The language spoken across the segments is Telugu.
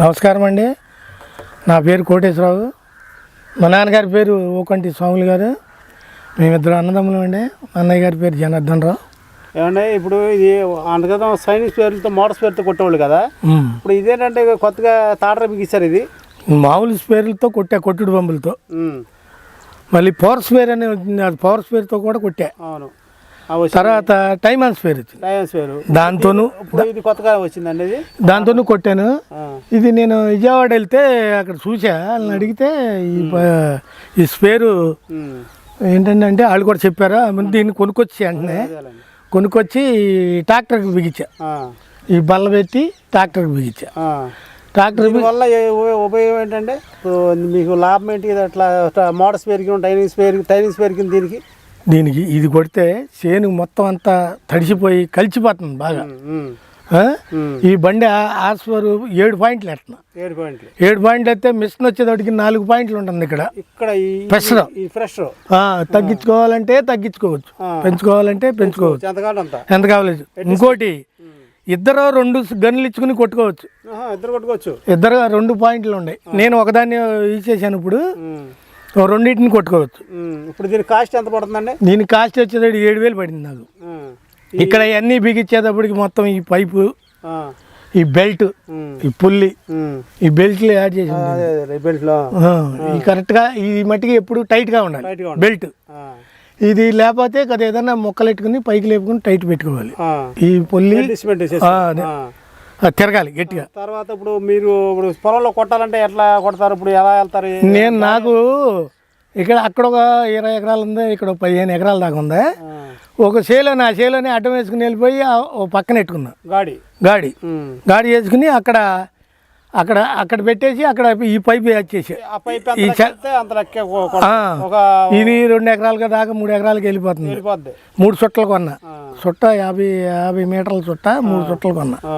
నమస్కారం అండి. నా పేరు కోటేశ్వరరావు. మా నాన్నగారి పేరు ఓకంటి స్వాములు గారు. మేమిద్దరు అన్నదమ్ములు అండి. మా అన్నయ్య గారి పేరు జనార్దన్ రావు ఏమంటే ఇప్పుడు ఇది అంతకదా సైనిక్ పేర్లతో మోటార్స్ పేరుతో కొట్టేవాళ్ళు కదా. ఇప్పుడు ఇదేంటంటే కొత్తగా తాటర బిగిస్తారు ఇది? మామూలు స్పేర్లతో కొట్టా కొట్టుడు బొమ్మలతో. మళ్ళీ పవర్ స్పేర్ అని అది పవర్ స్పేర్తో కూడా కొట్టా. అవును. తర్వాత టైమ్ ఆన్ స్పేర్ పేరు దాంతోనూ ఇది కొత్తగా వచ్చిందండి ఇది? దాంతోనూ కొట్టాను. ఇది నేను విజయవాడ వెళ్తే అక్కడ చూసా వాళ్ళని అడిగితే ఈ స్పేరు ఏంటంటే అంటే వాళ్ళు కూడా చెప్పారు. ముందు దీన్ని కొనుక్కొచ్చి అదేలేండి. కొనుక్కొచ్చి ట్రాక్టర్కి బిగించా. ఈ బల్ల పెట్టి ట్రాక్టర్కి బిగించా. ట్రాక్టర్ ఉప- ఉపయోగం ఏంటంటే మీకు లాభం ఏంటి? అట్లా మోటార్స్ పెరిగి టైనింగ్స్ పెరిగి టైనింగ్స్ పెరిగింది దీనికి దీనికి ఇది కొడితే చేను మొత్తం అంతా తడిసిపోయి కలిసిపోతుంది బాగా. ఈ బండి ఆస్వర్ ఏడు పాయింట్లు ఎట్టిన ఏడు పాయింట్లు. ఏడు పాయింట్లు అయితే మిషన్ వచ్చేటప్పటికి నాలుగు పాయింట్లు ఉంటుంది ఇక్కడ. ఇక్కడ ఆ, తగ్గించుకోవాలంటే తగ్గించుకోవచ్చు. పెంచుకోవాలంటే పెంచుకోవచ్చు. ఎంత కావాలి ఇంకోటి ఇద్దరు రెండు గన్నులు ఇచ్చుకుని కొట్టుకోవచ్చు. ఇద్దరు కొట్టుకోవచ్చు. ఇద్దరు రెండు పాయింట్లు ఉన్నాయి. నేను ఒకదాన్ని ఇచ్చేసాను ఇప్పుడు. రెండింటిని కొట్టుకోవచ్చు. ఇప్పుడు దీని కాస్ట్ ఎంత పడుతుందండి? దీని కాస్ట్ వచ్చేది ఏడు వేలు పడింది నాకు. ఇక్కడ అన్నీ బిగించేటప్పటికి మొత్తం ఈ పైపు ఈ బెల్ట్ ఈ పుల్లి. ఈ బెల్ట్లు యాడ్ చేసి బెల్ట్లో ఈ కరెక్ట్గా ఈ మట్టికి ఎప్పుడు టైట్గా ఉండాలి. బెల్ట్. ఇది లేకపోతే కదా ఏదైనా మొక్కలు ఎట్టుకుని పైకి లేపుకుని టైట్ పెట్టుకోవాలి. ఈ పుల్లి ఆ. ఆ. ఆ, తిరగాలి గట్టిగా. తర్వాత ఇప్పుడు మీరు ఇప్పుడు పొలంలో కొట్టాలంటే ఎట్లా కొడతారు? ఇప్పుడు ఎలా వెళ్తారు? నేను నాకు ఇక్కడ అక్కడ ఒక ఇరవై ఎకరాలు ఉంది ఇక్కడ పదిహేను ఎకరాల దాకా ఉంది. ఆ, ఒక చేలో నా చేలోనే అడ్డం వేసుకుని వెళ్ళిపోయి ఆ ఓ పక్కన పెట్టుకున్నా. గాడి. గాడి. గాడి వేసుకుని అక్కడ అక్కడ అక్కడ పెట్టేసి అక్కడ ఈ పైప్ వచ్చేసి ఆ ఆ. ఇది రెండు ఎకరాలుగా దాకా మూడు ఎకరాలకి వెళ్ళిపోతుంది. మూడు చుట్టలు కొన్నా. ఆ. చుట్ట యాభై యాభై మీటర్ల చుట్ట మూడు చుట్టలు కొన్నా. ఆ.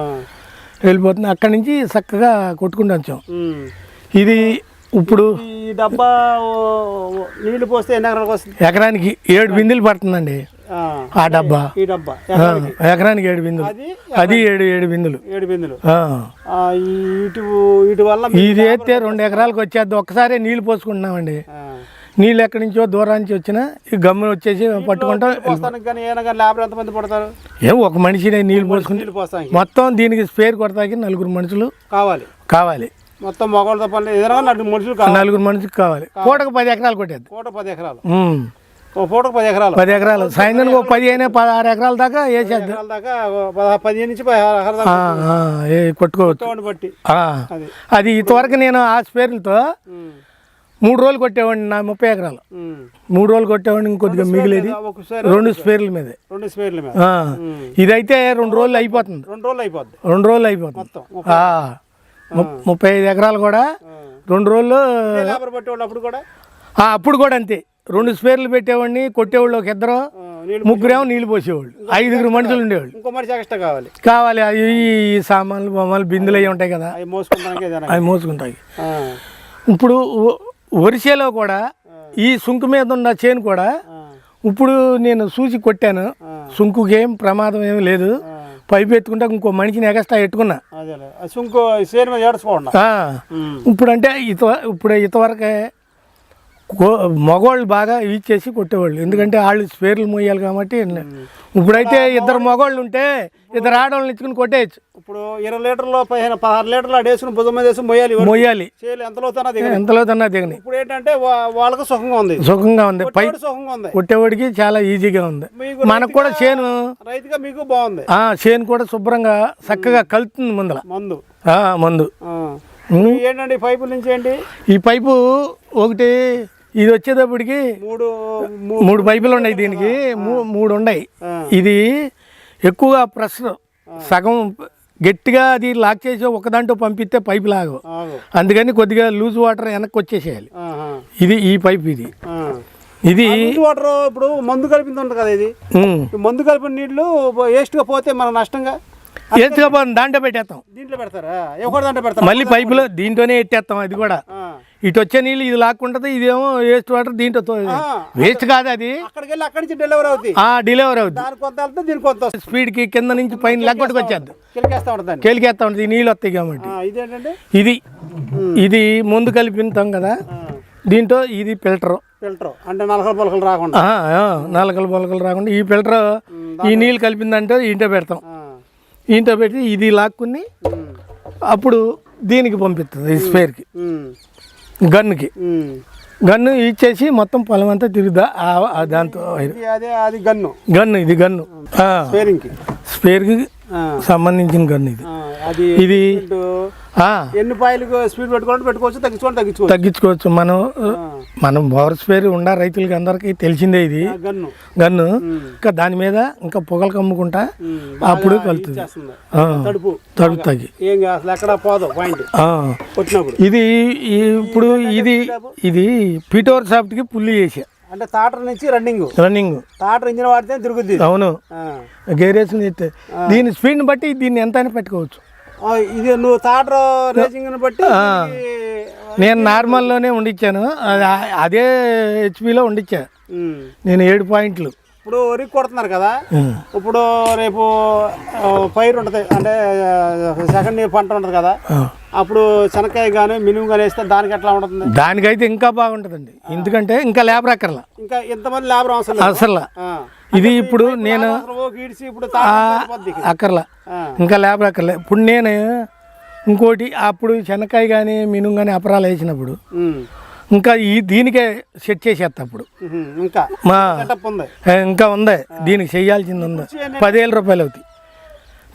వెళ్ళిపోతుంది. అక్కడి నుంచి చక్కగా కొట్టుకుంటూ వచ్చాం. ఇది ఇప్పుడు ఈ డబ్బా నీళ్ళు పోస్తే ఎన్ని ఎకరాలకు వస్తుంది? ఎకరానికి ఏడు బిందెలు పడుతుందండి. ఆ. ఆ డబ్బా. ఈ డబ్బా. ఎకరానికి? ఏడు బిందులు. అది ఏడు ఏడు బిందులు. ఏడు బిందులు. ఇటు ఇటు వల్ల మీ- ఇది అయితే రెండు ఎకరాలకు వచ్చేది ఒక్కసారే నీళ్ళు పోసుకుంటున్నామండి. నీళ్ళు ఎక్కడి నుంచో దూరం నుంచి వచ్చినా ఈ గమ్మున వచ్చేసి పట్టుకుంటాం ఏం ఒక మనిషినే నీళ్ళు పోస్తానికి. మొత్తం దీనికి స్పేర్ కొడతాకి నలుగురు మనుషులు కావాలి. కావాలి. మొత్తం మగవాళ్ళతో పని కానీ నలుగురు మనుషులు కావాలి. నలుగురు మనుషులకు కావాలి. పూటకు పది ఎకరాలు కొట్టేది. పూట పది ఎకరాలు. పూటకు పది ఎకరాలు. పది ఎకరాలు. సాయంత్రం ఒక పదిహేను పదహారు ఎకరాల దాకా వేసేద్దాం దాకా పదిహేను నుంచి పదహారు ఎకరాల కొట్టుకోవచ్చు. బట్టి. అది. ఇంతవరకు నేను ఆ స్పేర్లతో. మూడు రోజులు కొట్టేవాడిని నా ముప్పై ఎకరాలు. మూడు రోజులు కొట్టేవాడిని ఇంకొద్దిగా మిగిలేది. రెండు స్పేర్ల మీదే. రెండు స్పేర్ల మీద. ఇదైతే రెండు రోజులు అయిపోతుంది. రెండు రోజులు అయిపోద్ది. రెండు రోజులు అయిపోతుంది. ముప్పై. ఐదు ఎకరాలు కూడా. రెండు రోజులు అప్పుడు కూడా? అప్పుడు కూడా అంతే. రెండు స్పేర్లు పెట్టేవాడిని కొట్టేవాళ్ళు ఒక ఇద్దరు ముగ్గురేమో నీళ్ళు పోసేవాళ్ళు. ఐదుగురు మనుషులు ఉండేవాళ్ళు. ఇంకో మనిషి ఎక్స్ట్రా కావాలి. కావాలి అవి ఈ సామాన్లు బొమ్మలు బిందులు అవి ఉంటాయి కదా. అవి మోసుకుంటాయి. ఇప్పుడు వరిసేలో కూడా ఈ సుంకు మీద ఉన్న చేను కూడా. ఇప్పుడు నేను చూసి కొట్టాను. సుంకుకి ఏం ప్రమాదం ఏం లేదు. పైపు ఎత్తుకుంటే ఇంకో మనిషిని ఎగస్ట్రా ఎట్టుకున్నా. సుంకు ఇప్పుడు అంటే ఇత ఇప్పుడు ఇంతవరకే మగవాళ్ళు బాగా ఇచ్చేసి కొట్టేవాళ్ళు. ఎందుకంటే వాళ్ళు స్పేర్లు మోయాలి కాబట్టి ఇప్పుడైతే ఇద్దరు మగవాళ్ళు ఉంటే ఇద్దరు ఆడవాళ్ళని ఇచ్చుకుని కొట్టేయచ్చు. ఇప్పుడు ఇరవై లీటర్లు పదిహేను పదహారు లీటర్లు అడేసుకుని భుజం మీద వేసి మొయ్యాలి. మోయాలి. చేయలు. ఎంత లోతున్నా దిగదు ఎంతలో తన్నా దిగని? ఇప్పుడు ఏంటంటే వాళ్ళకి సుఖంగా ఉంది. సుఖంగా ఉంది. పై సుఖంగా ఉంది. కొట్టేవాడికి చాలా ఈజీగా ఉంది. మనకు కూడా చేను. రైతుగా మీకు బాగుంది. ఆ చేను కూడా శుభ్రంగా చక్కగా కలుతుంది ముందల. మందు. ఆ, మందు. ఏంటండి ఈ పైపుల నుంచి ఏంటి? ఈ పైపు ఒకటి ఇది వచ్చేటప్పటికి మూడు మూడు. పైపులు ఉన్నాయి దీనికి. మూడు ఉన్నాయి. ఇది ఎక్కువగా ప్రెషర్. సగం గట్టిగా అది లాక్ చేసి ఒక దాంట్లో పంపిస్తే పైపు లాగవు. అందుకని కొద్దిగా లూజ్ వాటర్ వెనక్కి వచ్చేసేయాలి. ఇది ఈ పైప్ ఇది. ఇది వాటర్ ఇప్పుడు మందు కలిపింది ఉంటుంది కదా ఇది. మందు కలిపిన నీళ్ళు వేస్ట్గా పోతే మన నష్టంగా? ఎత్తుగా పోతుంది దాంట్లో పెట్టేస్తాం. దీంట్లో పెడతారా? ఎవరి దాంట్లో పెడతారా? మళ్ళీ పైపులో దీంట్లోనే ఎట్టేస్తాం అది కూడా. ఇటు వచ్చే నీళ్ళు ఇది లాక్కుంటది ఇదేమో వేస్ట్ వాటర్ దీంట్లో వేస్ట్ కాదు అది. అక్కడికి వెళ్ళి అక్కడి నుంచి డెలివరీ దీనికి కొంత వస్తుంది. స్పీడ్కి కింద నుంచి పైన లెగ్గొట్టుకు వచ్చేద్ది. కిలికేస్తా ఉంటుంది నీళ్ళు వస్తాయి కాబట్టి. ఇది. ఇది ముందు కలిపిస్తాం కదా. దీంట్లో ఇది ఫిల్టర్. ఫిల్టర్. అంటే నలకలు పలకలు రాకుండా. నాలుకలు పొలకలు రాకుండా. ఈ ఫిల్టర్ ఈ నీళ్ళు కలిపిందంటే ఇంట్లో పెడతాం. ఇంట్లో పెట్టి ఇది లాక్కుని అప్పుడు దీనికి పంపిస్తుంది ఈ స్పేర్కి గన్నుకి. గన్ను ఇచ్చేసి మొత్తం పొలం అంతా తిరుగుదా? దాంతో. అదే అది గన్ను. గన్ను ఇది గన్ను. ఆ, స్పేరింగ్కి. స్పేర్కి సంబంధించిన గన్ను ఇది. అది ఇది ఎన్ని స్పీడ్ పెట్టుకోవాలి పెట్టుకోవచ్చు తగ్గించుకోవాలి తగ్గించుకోవచ్చు. తగ్గించుకోవచ్చు. మనం మనం పవర్ స్పేర్ ఉండ రైతులకి అందరికీ తెలిసిందే ఇది. గన్ను. గన్ను. ఇంకా దాని మీద ఇంకా పొగలు కమ్ముకుంటా అప్పుడు కలుతుంది. తడుపు. ఆ. కొట్టినప్పుడు. ఇది ఇప్పుడు ఇది ఇది పీటోర్ సాఫ్ట్కి పుల్లి చేసా అంటే తాటర్ నుంచి రన్నింగ్. రన్నింగ్. తాటర్ ఇంజిన్ వాడితే తిరుగుద్ది అవును. ఎత్తే దీని స్పీడ్ని బట్టి దీన్ని ఎంత అయినా పెట్టుకోవచ్చు. ఇది నువ్వు తాటర్ రేసింగ్ బట్టి నేను నార్మల్లోనే ఉండిచ్చాను. అది హెచ్పిలో ఉండిచ్చా. నేను ఏడు పాయింట్లు. ఇప్పుడు వరి కొడుతున్నారు కదా. ఇప్పుడు రేపు పైరు ఉంటుంది అంటే సెకండ్ పంట ఉంటుంది కదా. అప్పుడు శనక్కాయ కానీ మినుము కానీ వేస్తే దానికి ఎట్లా ఉంటుంది దానికైతే ఇంకా బాగుంటుందండి ఎందుకంటే ఇంకా లేబర్ అక్కర్లా ఇంకా ఇంతమంది లేబర్ అవసరం అసలు. ఇది ఇప్పుడు నేను ఇప్పుడు. అక్కర్లా. ఇంకా లేబర్ అక్కర్లే ఇప్పుడు నేను ఇంకోటి అప్పుడు శనక్కాయ కానీ మినుము కానీ అపరాలు వేసినప్పుడు. ఇంకా ఈ దీనికే సెట్ చేసేస్తా అప్పుడు. ఇంకా మా ఇంకా ఉంది. దీనికి చేయాల్సింది ఉంది. పదివేల రూపాయలు అవుతాయి.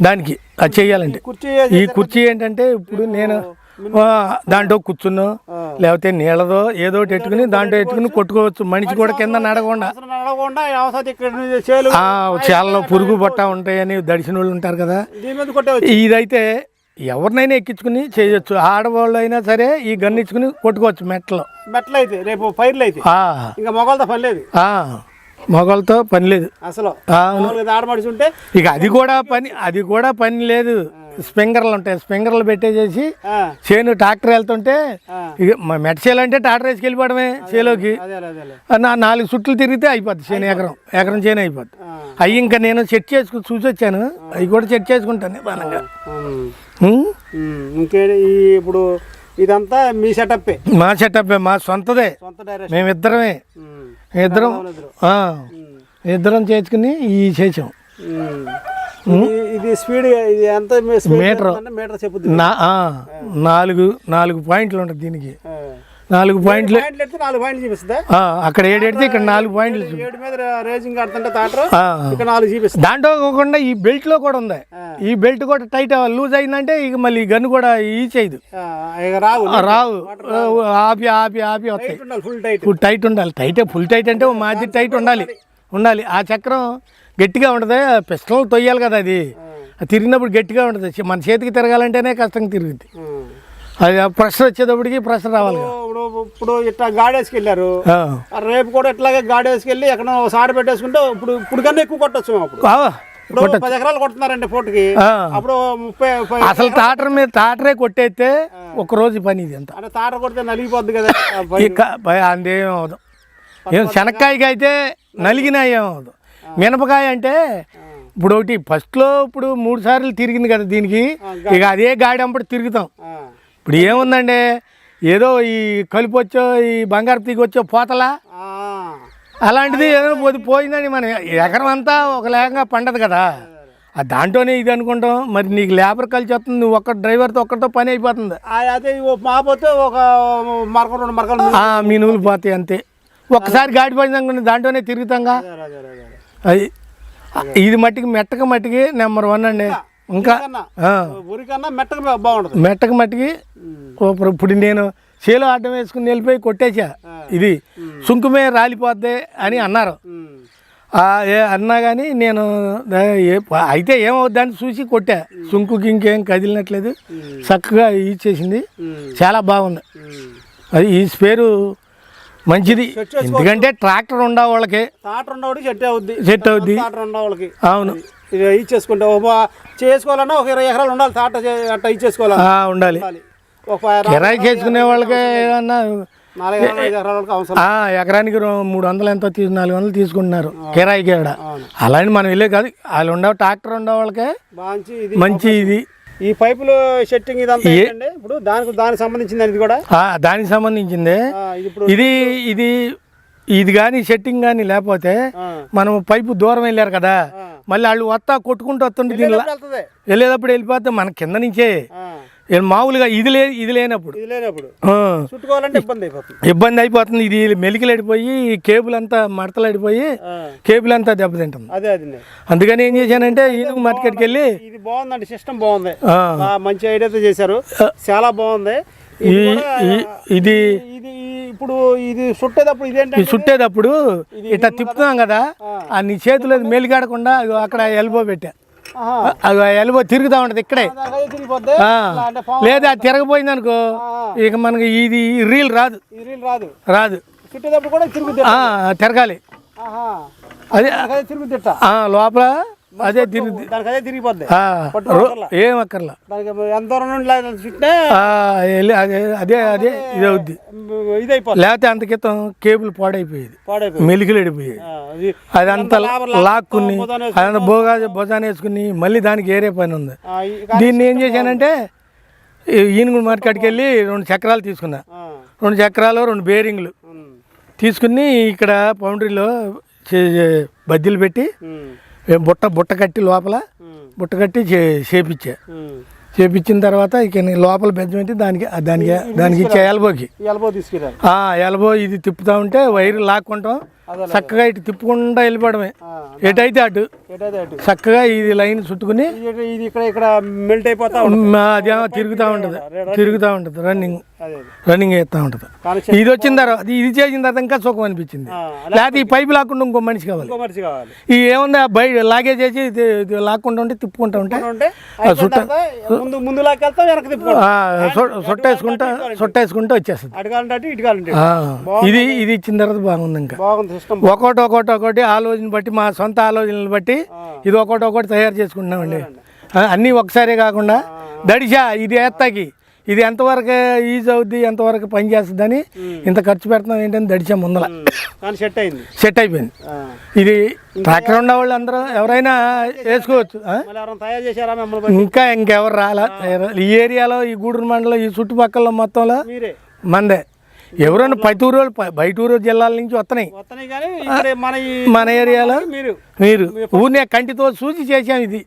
దానికి అది చెయ్యాలంటే కుర్చీ ఈ కుర్చీ ఏంటంటే ఇప్పుడు నేను దాంట్లో కూర్చున్నో. లేకపోతే నీళ్ళదో ఏదో పెట్టుకుని దాంట్లో పెట్టుకుని కొట్టుకోవచ్చు. మనిషి కూడా కింద నడకుండా అసలు నడవకుండా. అవసరం ఇక్కడ నుంచి చేలు ఆ చాలా పురుగు బట్ట ఉంటాయని దడిసిన వాళ్ళు ఉంటారు కదా. ఇదైతే ఎవరినైనా ఎక్కించుకుని చేయొచ్చు. ఆడవాళ్ళు అయినా సరే ఈ గన్ను ఇచ్చుకుని కొట్టుకోవచ్చు మెట్టలో మెట్లు. అయితే రేపు పైర్లు అయితే ఇంకా మొగలతో పని లేదు. మొగలతో పని లేదు. అసలు. ఆ, మామూలుగా ఆడమడిచి ఉంటే. ఇక అది కూడా పని అది కూడా పని లేదు. స్ప్రింగర్లు ఉంటాయి. స్ప్రింగర్లు పెట్టేసేసి చేను ట్రాక్టర్ వెళ్తుంటే. ఇక మ- మెట్ట చేలు అంటే ట్రాక్టర్ వేసుకు వెళ్ళిపోవడమే చేలోకి. నాలుగు చుట్లు తిరిగితే అయిపోద్ది చేను ఎకరం. ఎకరం చేను అయిపోద్ది. అవి ఇంకా నేను సెట్ చేసుకుని చూసి వచ్చాను అవి కూడా సెట్ చేసుకుంటాను బాగా. ఇంకే ఇప్పుడు ఇదంతా మీ సెటప్పే. మా సెటప్ మా సొంతదే. మేమిద్దరమే. ఇద్దరం ఇద్దరు. చేసుకుని ఈ చేసాం. ఇది స్పీడ్ ఇది ఎంత మీటర్. మీటర్ నాలుగు నాలుగు పాయింట్లు ఉంటుంది దీనికి. నాలుగు పాయింట్లు. నాలుగు పాయింట్లు చూపిస్తుందా? అక్కడ ఏడు ఎడితే ఇక్కడ నాలుగు పాయింట్లు ఏడు మీద రేసింగ్ ఆడుతుంటే తాటరు ఆ, ఇక్కడ నాలుగు చూపిస్తుంది. దాంట్లో కాకుండా ఈ బెల్ట్లో కూడా ఉంది. ఈ బెల్ట్ కూడా టైట్ లూజ్ అయిందంటే ఇక మళ్ళీ ఈ గన్ను కూడా ఈ చేయదు. రావు. రావు ఆపి ఆపి ఆపి వస్తాయి. ఫుల్ టైట్ ఫుల్ టైట్ ఉండాలి. టైట్ ఫుల్ టైట్ అంటే మాది టైట్ ఉండాలి. ఉండాలి. ఆ చక్రం గట్టిగా ఉంటుంది. పిస్టల్ తొయ్యాలి కదా అది. తిరిగినప్పుడు గట్టిగా ఉంటుంది. మన చేతికి తిరగాలంటేనే కష్టంగా తిరుగుద్ది. అది ప్రెషర్ వచ్చేటప్పటికి ప్రెషర్ రావాలి కదా. ఇప్పుడు ఇప్పుడు ఇట్లా గాడేసుకెళ్ళారు. రేపు కూడా ఇట్లాగే గాడేసుకెళ్ళి ఎక్కడ సాడ పెట్టేసుకుంటే ఇప్పుడు ఇప్పుడు కన్నా ఎక్కువ కొట్టచ్చు అప్పుడు. ఇప్పుడు పది ఎకరాలు కొడుతున్నారండి పూటకి ఆ. అప్పుడు ముప్పై అసలు టాటర్ మీద టాటరే కొట్టేస్తే ఒక రోజు పని ఇది అంత. అంటే తాట కొడితే నలిగిపోద్ది కదా అందేం అవదు ఏం శనక్కాయకి అయితే నలిగినా ఏం అవదు మినపకాయ అంటే ఇప్పుడు ఒకటి ఫస్ట్లో ఇప్పుడు మూడు సార్లు తిరిగింది కదా దీనికి. ఇక అదే గాడి అప్పుడు తిరుగుతాం. ఇప్పుడు ఏముందండి? ఏదో ఈ కలుపు వచ్చో ఈ బంగారు తీగ వచ్చో పోతలా. అలాంటిది ఏదో పోయి పోయిందని మన ఎకరం అంతా ఒక లేకంగా పండదు కదా. ఆ దాంట్లోనే ఇది అనుకుంటాం. మరి నీకు లేబర్ కలిసి వస్తుంది నువ్వు ఒక్క డ్రైవర్తో ఒక్కరితో పని అయిపోతుంది. అదే మాపోతే ఒక మరక రెండు మరకలు ఆ మీనువులు పోతాయి అంతే. ఒక్కసారి గాడి పడిందనుకోండి దాంట్లోనే తిరుగుతాంగా. అది ఇది మట్టికి మెట్టక మట్టికి నెంబర్ వన్ అండి. ఇంకా కన్నా ఆ, ఊరికన్నా మెట్టగా బాగుంటుంది. మెట్టక మట్టికి ఇప్పుడు నేను చేలో ఆటం వేసుకుని వెళ్ళిపోయి కొట్టేసా ఇది సుంకుమే రాలిపోద్ది అని అన్నారు. అన్నా కానీ నేను అయితే ఏమవుద్దని చూసి కొట్టా. సుంకుకి ఇంకేం కదిలినట్లేదు. చక్కగా ఇచ్చేసింది. చాలా బాగుంది. అది ఈ స్పేరు మంచిది. ఎందుకంటే ట్రాక్టర్ ఉండే వాళ్ళకి. తాట ఉండవాడికి సెట్ అవుద్ది. సెట్ అవుద్ది. అవును. ఇచ్చేసుకుంటే ఒక చేసుకోవాలన్నా ఒక ఇరవై ఎకరాలు ఉండాలి తాట అట్ట ఇచ్చేసుకోవాలి ఉండాలి. ఒక కిరాయికి వేసుకునే వాళ్ళకే ఏమన్నా ఎకరానికి మూడు వందలు ఎంతో తీసు నాలుగు వందలు తీసుకుంటున్నారు కిరాయికి అవును. అలాంటి మనం వెళ్ళే కాదు వాళ్ళు ఉండే ట్రాక్టర్ ఉండే వాళ్ళకే. మంచి ఇది మంచి ఇది. ఈ పైపులు సెట్టింగ్ ఇదంతా ఇప్పుడు దానికి దానికి సంబంధించింది ఇది కూడా? దానికి సంబంధించిందే. ఇది ఇది ఇది కానీ సెట్టింగ్ కానీ లేకపోతే మనం పైపు దూరం వెళ్ళారు కదా. మళ్ళీ వాళ్ళు వస్తా కొట్టుకుంటూ వస్తుంటే దీనిలో వెళ్ళేటప్పుడు వెళ్ళిపోతే మన కింద నుంచే మామూలుగా ఇది లే ఇది లేనప్పుడు. ఇబ్బంది అయిపోతుంది. ఇది మెలికలడిపోయి కేబుల్ అంతా మడతలడిపోయి కేబుల్ అంతా దెబ్బతింటుంది. అదే అది. అందుకని ఏం చేశానంటే ఈనుగు మార్కెట్కి వెళ్ళి ఇది బాగుందండి సిస్టమ్ బాగుంది. మంచి ఐడియాతో చేశారు. చాలా బాగుంది. ఇది ఇది ఇప్పుడు ఇది చుట్టేటప్పుడు ఈ ఇదేంటంటే చుట్టేటప్పుడు ఇట్లా తిప్పుతున్నాం కదా? ఆ. నీ చేతిలో మెలిగాడకుండా ఇగో అక్కడ ఎల్బో పెట్టా. అది ఎల్బో తిరుగుతూ ఉంటుంది ఇక్కడే. లేదా అది తిరగపోయింది అనుకో ఇక మనకి ఇది రీల్ రాదు. రాదు. రాదు. తిరగాలి. అదే లోపల అదే తిరుగుద్ది దానికి అదే తిరిగిపోద్ది. ఏం అక్కర్లా. దానికి ఎంత దూరం నుండి ఇలా చుట్టే ఆ, వెళ్ళి అదే అదే అదే ఇది అవుద్ది ఇది లేకపోతే అంత క్రితం కేబుల్ పాడైపోయేది. మెలికలు ఇది అదంతా లాక్కుని అదంతా బోగా భుజాన వేసుకుని మళ్ళీ దానికి ఏరే పని ఉంది. దీన్ని ఏం చేశానంటే ఈ ఈనుగుడు మార్కెట్కి వెళ్ళి రెండు చక్రాలు తీసుకున్నా. రెండు చక్రాలు రెండు బేరింగ్లు. తీసుకుని ఇక్కడ పౌండరీలో బద్దీలు పెట్టి ఏ బుట్ట బుట్ట కట్టి లోపల బుట్ట కట్టి చేపించా. చేపించిన తర్వాత ఇక లోపల బెజ్జం పెట్టి దానికి దానికి దానికి ఇచ్చే ఎల్బోకి ఎల్బో తీసుకెళ్ళాలి ఎల్బో ఇది తిప్పుతా ఉంటే వైర్ లాక్కుంటాం. చక్కగా ఇటు తిప్పుకుంటా వెళ్ళిపోవడమే. ఎటైతే అటు చక్కగా ఇది లైన్ చుట్టుకుని ఇది ఇక్కడ ఇక్కడ మెల్ట్ అయిపోతా అదేమో తిరుగుతూ ఉంటుంది. తిరుగుతూ ఉంటుంది రన్నింగ్ అదే అదే. రన్నింగ్ చేస్తూ ఉంటుంది. ఇది వచ్చిన తర్వాత ఇది చేసిన తర్వాత ఇంకా సుఖం అనిపించింది. లేకపోతే ఈ పైపు లాక్కుండా ఇంకో మనిషి కావాలి. ఈ ఏముంది బయట లాగేజ్ చేసి లాక్కుంటూ ఉంటే తిప్పుకుంటూ ఉంటే ఉంటే అయిపోయిన తర్వాత ముందు ముందు లాకెళ్తా వెనక్కి తిప్పుకోవాలి ఆ, సొ- సొట్టేసుకుంటా సొట్టేసుకుంటూ వచ్చేస్తుంది. ఇది ఇది ఇచ్చిన తర్వాత బాగుంది ఇంకా. బాగుంది. ఒకటి ఒకటి ఒకటి ఆలోచన బట్టి మా సొంత ఆలోచనలు బట్టి ఇది ఒకటి ఒకటి తయారు చేసుకుంటున్నామండి. అన్నీ ఒకసారే కాకుండా దడిషా ఇది ఎత్తాకి. ఇది ఎంతవరకు ఈజ్ అవుద్ది ఎంతవరకు పని చేస్తుందని ఇంత ఖర్చు పెడుతున్నాం ఏంటని దడిచా ముందల. సెట్ అయింది. సెట్ అయిపోయింది. ఇది ట్రాక్టర్ ఉన్న వాళ్ళు అందరూ ఎవరైనా వేసుకోవచ్చు? ఇంకా ఇంకెవరు రాలా? ఈ ఏరియాలో ఈ గూడూరు మండలం ఈ చుట్టుపక్కల మొత్తంలో మందే. ఎవరైనా ప్రతి ఊరు వాళ్ళు, ప- బయట ఊరు జిల్లాల నుంచి వస్తున్నాయి మన ఏరియాలో మీరు. మీరు. ఊరినే కంటితో చూసి చేసాం ఇది.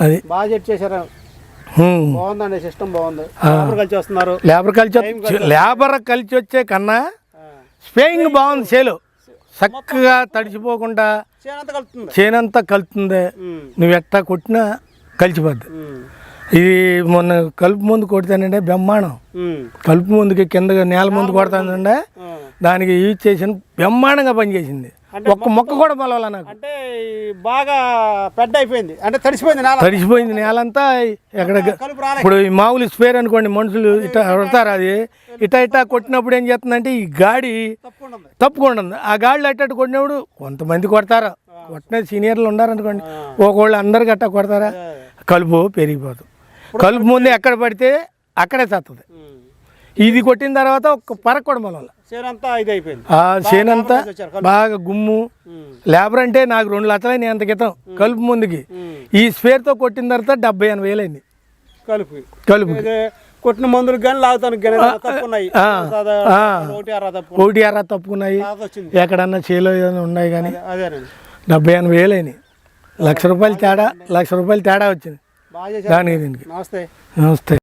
అది. బాగా సెట్ చేశారు. బాగుందండి సిస్టమ్ బాగుంది. లేబర్ కలిసి వస్తున్నారు. లేబర్ కలిసి లేబర్ కలిసి వచ్చే కన్నా. స్పేయింగ్ బాగుంది చేలు. చక్కగా తడిచిపోకుండా చేనంత కలుతుంది. నువ్వు ఎట్టా కొట్టినా కలిసిపోద్ది. ఇది మొన్న కలుపు ముందు కొడితేనంటే బ్రహ్మాండం. కలుపు ముందుకి కింద నేల ముందు కొడతానంటే ఆ. దానికి యూజ్ చేసిన బ్రహ్మాండంగా పనిచేసింది. ఒక్క మొక్క కూడా మొలవాల నాకు. అంటే బాగా పెద్ద అయిపోయింది. అంటే తడిసిపోయింది నేల. తడిసిపోయింది నేలంతా. ఎక్కడ ఇప్పుడు ఈ మామూలు స్పేర్ అనుకోండి మనుషులు ఇట్లా కొడతారు అది. ఇటా ఇటా కొట్టినప్పుడు ఏం చేస్తుందంటే ఈ గాడి తప్పకుండా ఆ గాడిలో అట్టట్టు కొట్టినప్పుడు కొంతమంది కొడతారు. కొట్టిన సీనియర్లు ఉన్నారనుకోండి ఒకళ్ళు అందరికి అట్టా కొడతారా? కలుపు పెరిగిపోతుంది కలుపు ముందు ఎక్కడ పడితే అక్కడే చస్తుంది. ఇది కొట్టిన తర్వాత ఒక పరక కూడా మొలవాలి. చేనంతా బాగా గుమ్ము. లేబర్ అంటే నాకు రెండు లక్షలైంది అంత క్రితం కలుపు ముందుకి. ఈ స్పేర్తో కొట్టిన తర్వాత డెబ్బై ఎనభై వేలైంది కలుపు. కలుపు. ఇదే కొట్టిన మందులకు కానీ ఆ. ఒకటి అర తప్పుకున్నాయి. ఎక్కడన్నా చేలో ఏదైనా ఉన్నాయి కానీ డెబ్బై ఎనభై వేలైనాయి లక్ష రూపాయలు తేడా. లక్ష రూపాయలు తేడా వచ్చింది. దానికి దీనికి. నమస్తే. నమస్తే.